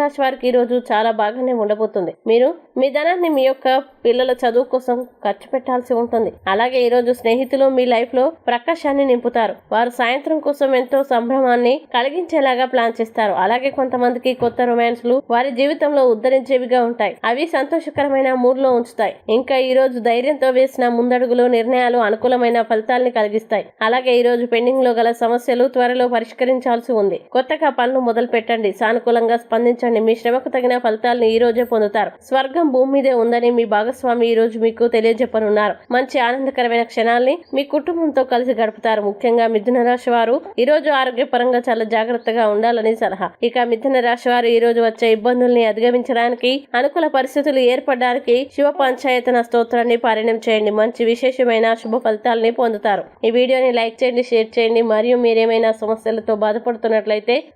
రాశి వారికి ఈ రోజు చాలా బాగానే ఉండబోతుంది. మీరు మీ ధనాన్ని మీ యొక్క పిల్లల చదువు కోసం ఖర్చు పెట్టాల్సి ఉంటుంది. అలాగే ఈ రోజు స్నేహితులు మీ లైఫ్లో ప్రకాశాన్ని నింపుతారు. వారు సాయంత్రం కోసం ఎంతో సంభ్రమాన్ని కలిగించేలాగా ప్లాన్ చేస్తారు. అలాగే కొంతమందికి కొత్త రొమాన్స్లు వారి జీవితంలో ఉద్ధరించేవిగా ఉంటాయి. అవి సంతోషకరమైన మూడ్లో ఉంచుతాయి. ఇంకా ఈ రోజు ధైర్యంతో వేసిన ముందడుగులు నిర్ణయాలు అనుకూలమైన ఫలితాల్ని కలిగిస్తాయి. అలాగే ఈ రోజు పెండింగ్లో గల సమస్యలు త్వరలో పరిష్కరించాల్సి ఉంది. కొత్తగా పనులు మొదలు పెట్టండి సానుకూలంగా ఆలోచించండి మీ శ్రమకు తగిన ఫలితాలను ఈ రోజే పొందుతారు. స్వర్గం భూమి మీదే ఉందని మీ భాగస్వామి ఈ రోజు మీకు తెలియజెప్పనున్నారు. మంచి ఆనందకరమైన క్షణాల్ని మీ కుటుంబంతో కలిసి గడుపుతారు. ముఖ్యంగా మిథున రాశి వారు ఈ రోజు ఆరోగ్యపరంగా చాలా జాగ్రత్తగా ఉండాలని సలహా. ఇక మిథున రాశి వారు ఈ రోజు వచ్చే ఇబ్బందుల్ని అధిగమించడానికి అనుకూల పరిస్థితులు ఏర్పడడానికి శివ పంచాయతన స్తోత్రాన్ని పారాయణం చేయండి. మంచి విశేషమైన శుభ ఫలితాలని పొందుతారు. ఈ వీడియోని లైక్ చేయండి షేర్ చేయండి. మరియు మీరేమైనా సమస్యలతో బాధపడుతున్నట్లయితే